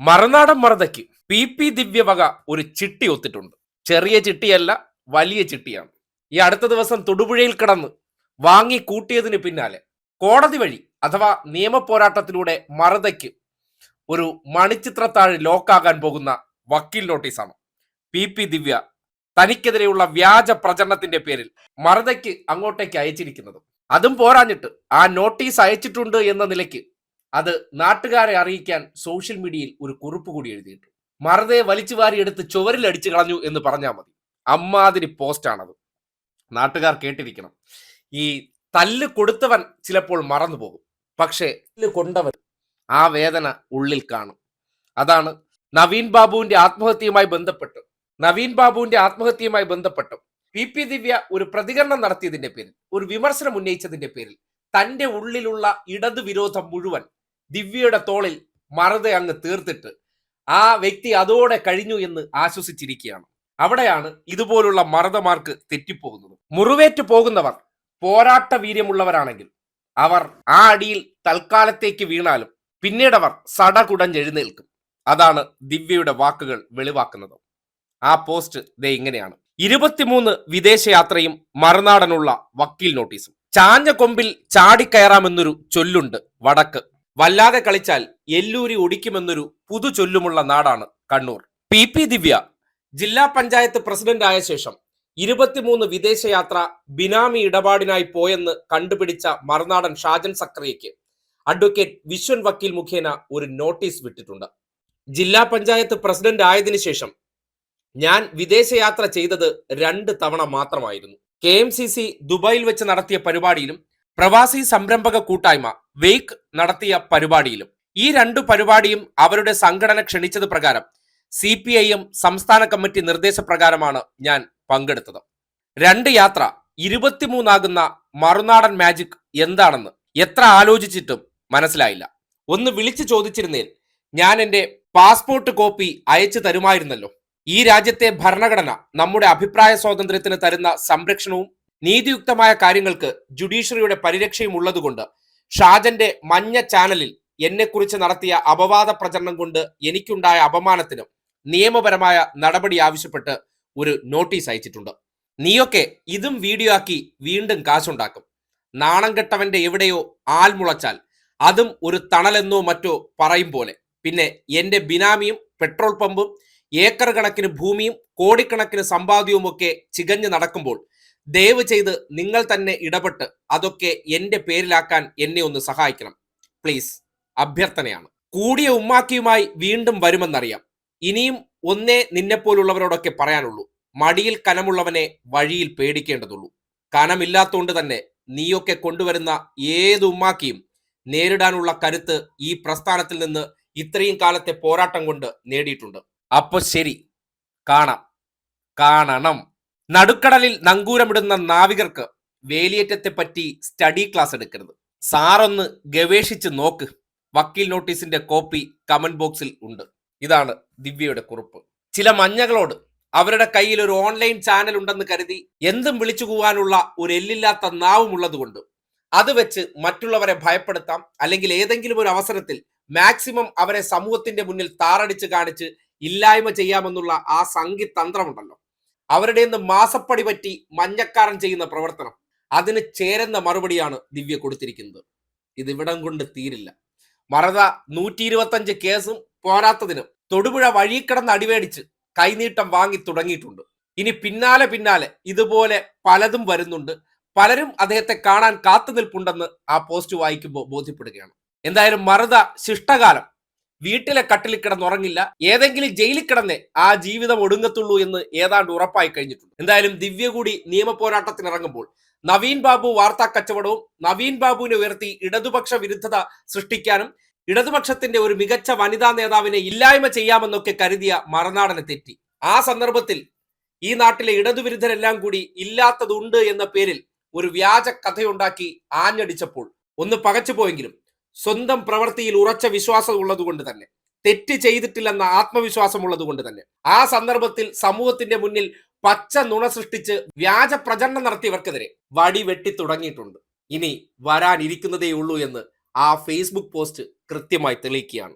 മറുനാടൻ മറുതയ്ക്ക് P P ദിവ്യ വക ഒരു ചിട്ടി ഒത്തിട്ടുണ്ട്. ചെറിയ ചിട്ടിയല്ല വലിയ ചിട്ടിയാണ്. ഈ അടുത്ത ദിവസം തൊടുപുഴയിൽ കിടന്ന് വാങ്ങി കൂട്ടിയതിന് പിന്നാലെ കോടതി വഴി അഥവാ നിയമപോരാട്ടത്തിലൂടെ മറുതയ്ക്ക് ഒരു മണിച്ചിത്രത്താഴ് ലോക്കാകാൻ പോകുന്ന വക്കീൽ നോട്ടീസാണ് പി പി ദിവ്യ തനിക്കെതിരെയുള്ള വ്യാജ പ്രചരണത്തിന്റെ പേരിൽ മറുതയ്ക്ക് അങ്ങോട്ടേക്ക് അയച്ചിരിക്കുന്നത്. അതും പോരാഞ്ഞിട്ട് ആ നോട്ടീസ് അയച്ചിട്ടുണ്ട് എന്ന നിലയ്ക്ക് അത് നാട്ടുകാരെ അറിയിക്കാൻ സോഷ്യൽ മീഡിയയിൽ ഒരു കുറിപ്പ് കൂടി എഴുതിയിട്ടു മറുതെ വലിച്ചു വാരിയെടുത്ത് ചുവരിൽ അടിച്ചു കളഞ്ഞു എന്ന് പറഞ്ഞാൽ മതി. അമ്മാതിരി പോസ്റ്റാണത് നാട്ടുകാർ കേട്ടിരിക്കണം. ഈ തല്ല് കൊടുത്തവൻ ചിലപ്പോൾ മറന്നു പോകും. പക്ഷേ കൊണ്ടവൻ ആ വേദന ഉള്ളിൽ കാണും. അതാണ് നവീൻ ബാബുവിന്റെ ആത്മഹത്യയുമായി ബന്ധപ്പെട്ട്. നവീൻ ബാബുവിന്റെ ആത്മഹത്യയുമായി ബന്ധപ്പെട്ട് പി പി ദിവ്യ ഒരു പ്രതികരണം നടത്തിയതിന്റെ പേരിൽ ഒരു വിമർശനം ഉന്നയിച്ചതിന്റെ പേരിൽ തന്റെ ഉള്ളിലുള്ള ഇടതു വിരോധം മുഴുവൻ ദിവ്യയുടെ തോളിൽ മറുത അങ്ങ് തീർത്തിട്ട് ആ വ്യക്തി അതോടെ കഴിഞ്ഞു എന്ന് ആശ്വസിച്ചിരിക്കുകയാണ്. അവിടെയാണ് ഇതുപോലുള്ള മറുതമാർക്ക് തെറ്റിപ്പോകുന്നത്. മുറിവേറ്റ് പോകുന്നവർ പോരാട്ട വീര്യമുള്ളവരാണെങ്കിൽ അവർ ആ അടിയിൽ തൽക്കാലത്തേക്ക് വീണാലും പിന്നീട് അവർ സടകുടഞ്ഞെഴുന്നേൽക്കും. അതാണ് ദിവ്യയുടെ വാക്കുകൾ വെളിവാക്കുന്നത്. ആ പോസ്റ്റ് ദേ ഇങ്ങനെയാണ്. ഇരുപത്തിമൂന്ന് വിദേശയാത്രയും മറുനാടനുള്ള വക്കീൽ നോട്ടീസും. ചാഞ്ഞ കൊമ്പിൽ ചാടിക്കയറാമെന്നൊരു ചൊല്ലുണ്ട് വടക്ക്. വല്ലാതെ കളിച്ചാൽ എല്ലൂരി ഒടിക്കുമെന്നൊരു പുതു ചൊല്ലുമുള്ള നാടാണ് കണ്ണൂർ. പി പി ദിവ്യ ജില്ലാ പഞ്ചായത്ത് പ്രസിഡന്റ് ആയ ശേഷം ഇരുപത്തിമൂന്ന് വിദേശയാത്ര ബിനാമി ഇടപാടിനായി പോയെന്ന് കണ്ടുപിടിച്ച മറുനാടൻ ഷാജൻ സക്രിയയ്ക്ക് അഡ്വക്കേറ്റ് വിശ്വൻ വക്കീൽ മുഖേന ഒരു നോട്ടീസ് വിട്ടിട്ടുണ്ട്. ജില്ലാ പഞ്ചായത്ത് പ്രസിഡന്റ് ആയതിനു ശേഷം ഞാൻ വിദേശയാത്ര ചെയ്തത് രണ്ട് തവണ മാത്രമായിരുന്നു. കെ എം സി സി ദുബായിൽ വെച്ച് നടത്തിയ പരിപാടിയിലും പ്രവാസി സംരംഭക കൂട്ടായ്മ വെയ്ക്ക് നടത്തിയ പരിപാടിയിലും. ഈ രണ്ടു പരിപാടിയും അവരുടെ സംഘടന ക്ഷണിച്ചത് പ്രകാരം സി പി ഐ എം സംസ്ഥാന കമ്മിറ്റി നിർദ്ദേശപ്രകാരമാണ് ഞാൻ പങ്കെടുത്തത്. രണ്ട് യാത്ര ഇരുപത്തിമൂന്നാകുന്ന മറുനാടൻ മാജിക് എന്താണെന്ന് എത്ര ആലോചിച്ചിട്ടും മനസ്സിലായില്ല. ഒന്ന് വിളിച്ചു ചോദിച്ചിരുന്നേൽ ഞാൻ എന്റെ പാസ്പോർട്ട് കോപ്പി അയച്ചു തരുമായിരുന്നല്ലോ. ഈ രാജ്യത്തെ ഭരണഘടന നമ്മുടെ അഭിപ്രായ സ്വാതന്ത്ര്യത്തിന് തരുന്ന സംരക്ഷണവും നീതിയുക്തമായ കാര്യങ്ങൾക്ക് ജുഡീഷ്യറിയുടെ പരിരക്ഷയും ഉള്ളതുകൊണ്ട് ഷാജന്റെ മഞ്ഞ ചാനലിൽ എന്നെക്കുറിച്ച് നടത്തിയ അപവാദ പ്രചരണം കൊണ്ട് എനിക്കുണ്ടായ അപമാനത്തിനും നിയമപരമായ നടപടി ആവശ്യപ്പെട്ട് ഒരു നോട്ടീസ് അയച്ചിട്ടുണ്ട്. നീയൊക്കെ ഇതും വീഡിയോ ആക്കി വീണ്ടും കാശുണ്ടാക്കും. നാണം കെട്ടവന്റെ എവിടെയോ ആൽ മുളച്ചാൽ അതും ഒരു തണലെന്നോ മറ്റോ പറയും പോലെ. പിന്നെ എന്റെ ബിനാമിയും പെട്രോൾ പമ്പും ഏക്കർ കണക്കിന് ഭൂമിയും കോടിക്കണക്കിന് സമ്പാദ്യവും ഒക്കെ ചികഞ്ഞു നടക്കുമ്പോൾ ദയവ് ചെയ്ത് നിങ്ങൾ തന്നെ ഇടപെട്ട് അതൊക്കെ എന്റെ പേരിലാക്കാൻ എന്നെ ഒന്ന് സഹായിക്കണം. പ്ലീസ് അഭ്യർത്ഥനയാണ്. കൂടിയ ഉമ്മാക്കിയുമായി വീണ്ടും വരുമെന്നറിയാം. ഇനിയും ഒന്നേ നിന്നെപ്പോലുള്ളവരോടൊക്കെ പറയാനുള്ളൂ. മടിയിൽ കനമുള്ളവനെ വഴിയിൽ പേടിക്കേണ്ടതുള്ളൂ. കനമില്ലാത്തതുകൊണ്ട് തന്നെ നീയൊക്കെ കൊണ്ടുവരുന്ന ഏത് ഉമ്മാക്കിയും നേരിടാനുള്ള കരുത്ത് ഈ പ്രസ്ഥാനത്തിൽ നിന്ന് ഇത്രയും കാലത്തെ പോരാട്ടം കൊണ്ട് നേടിയിട്ടുണ്ട്. അപ്പൊ ശരി. കാണാം. കാണണം. നടുക്കടലിൽ നങ്കൂരമിടുന്ന നാവികർക്ക് വേലിയേറ്റത്തെ പറ്റി സ്റ്റഡി ക്ലാസ് എടുക്കരുത്. സാറൊന്ന് ഗവേഷിച്ച് നോക്ക്. വക്കീൽ നോട്ടീസിന്റെ കോപ്പി കമന്റ് ബോക്സിൽ ഉണ്ട്. ഇതാണ് ദിവ്യയുടെ കുറിപ്പ്. ചില മഞ്ഞകളോട് അവരുടെ കയ്യിൽ ഒരു ഓൺലൈൻ ചാനൽ ഉണ്ടെന്ന് കരുതി എന്തും വിളിച്ചു പോകാനുള്ള ഒരു എല്ലില്ലാത്ത നാവും ഉള്ളതുകൊണ്ട് അത് വെച്ച് മറ്റുള്ളവരെ ഭയപ്പെടുത്താം അല്ലെങ്കിൽ ഏതെങ്കിലും ഒരു അവസരത്തിൽ മാക്സിമം അവരെ സമൂഹത്തിന്റെ മുന്നിൽ താറടിച്ച് കാണിച്ച് ഇല്ലായ്മ ചെയ്യാമെന്നുള്ള ആ സംഘിതന്ത്രമുണ്ടല്ലോ. അവരുടെ നിന്ന് മാസപ്പടി പറ്റി മഞ്ഞക്കാരൻ ചെയ്യുന്ന പ്രവർത്തനം. അതിന് ചേരുന്ന മറുപടിയാണ് ദിവ്യ കൊടുത്തിരിക്കുന്നത്. ഇതിവിടം കൊണ്ട് തീരില്ല. മറത നൂറ്റി ഇരുപത്തഞ്ച് കേസും പോരാത്തതിനും തൊടുപുഴ വഴി കിടന്ന് അടിവേടിച്ച് കൈനീട്ടം വാങ്ങി തുടങ്ങിയിട്ടുണ്ട്. ഇനി പിന്നാലെ പിന്നാലെ ഇതുപോലെ പലതും വരുന്നുണ്ട്. പലരും അദ്ദേഹത്തെ കാണാൻ കാത്തു നിൽപ്പുണ്ടെന്ന് ആ പോസ്റ്റ് വായിക്കുമ്പോൾ ബോധ്യപ്പെടുകയാണ്. എന്തായാലും മറുത ശിഷ്ടകാലം വീട്ടിലെ കട്ടിൽ കിടന്നുറങ്ങില്ല ഏതെങ്കിലും ജയിലിൽ കിടന്നേ ആ ജീവിതം ഒടുങ്ങത്തുള്ളൂ എന്ന് ഏതാണ്ട് ഉറപ്പായി കഴിഞ്ഞിട്ടുണ്ട്. എന്തായാലും ദിവ്യ കൂടി നിയമ പോരാട്ടത്തിന് ഇറങ്ങുമ്പോൾ നവീൻ ബാബു വാർത്താ കച്ചവടവും നവീൻ ബാബുവിനെ ഉയർത്തി ഇടതുപക്ഷ വിരുദ്ധത സൃഷ്ടിക്കാനും ഇടതുപക്ഷത്തിന്റെ ഒരു മികച്ച വനിതാ നേതാവിനെ ഇല്ലായ്മ ചെയ്യാമെന്നൊക്കെ കരുതിയ മറനാടനെ തെറ്റി. ആ സന്ദർഭത്തിൽ ഈ നാട്ടിലെ ഇടതുവിരുദ്ധരെല്ലാം കൂടി ഇല്ലാത്തതുണ്ട് എന്ന പേരിൽ ഒരു വ്യാജ കഥയുണ്ടാക്കി ആഞ്ഞടിച്ചപ്പോൾ ഒന്ന് പകച്ചുപോയെങ്കിലും സ്വന്തം പ്രവൃത്തിയിൽ ഉറച്ച വിശ്വാസം ഉള്ളതുകൊണ്ട് തന്നെ തെറ്റ് ചെയ്തിട്ടില്ലെന്ന ആത്മവിശ്വാസം ഉള്ളതുകൊണ്ട് തന്നെ. ആ സന്ദർഭത്തിൽ സമൂഹത്തിന്റെ മുന്നിൽ പച്ച നുണ സൃഷ്ടിച്ച് വ്യാജ പ്രചരണം നടത്തിയവർക്കെതിരെ വടി വെട്ടി തുടങ്ങിയിട്ടുണ്ട്. ഇനി വരാനിരിക്കുന്നതേ ഉള്ളൂ എന്ന് ആ ഫേസ്ബുക്ക് പോസ്റ്റ് കൃത്യമായി തെളിയിക്കുകയാണ്.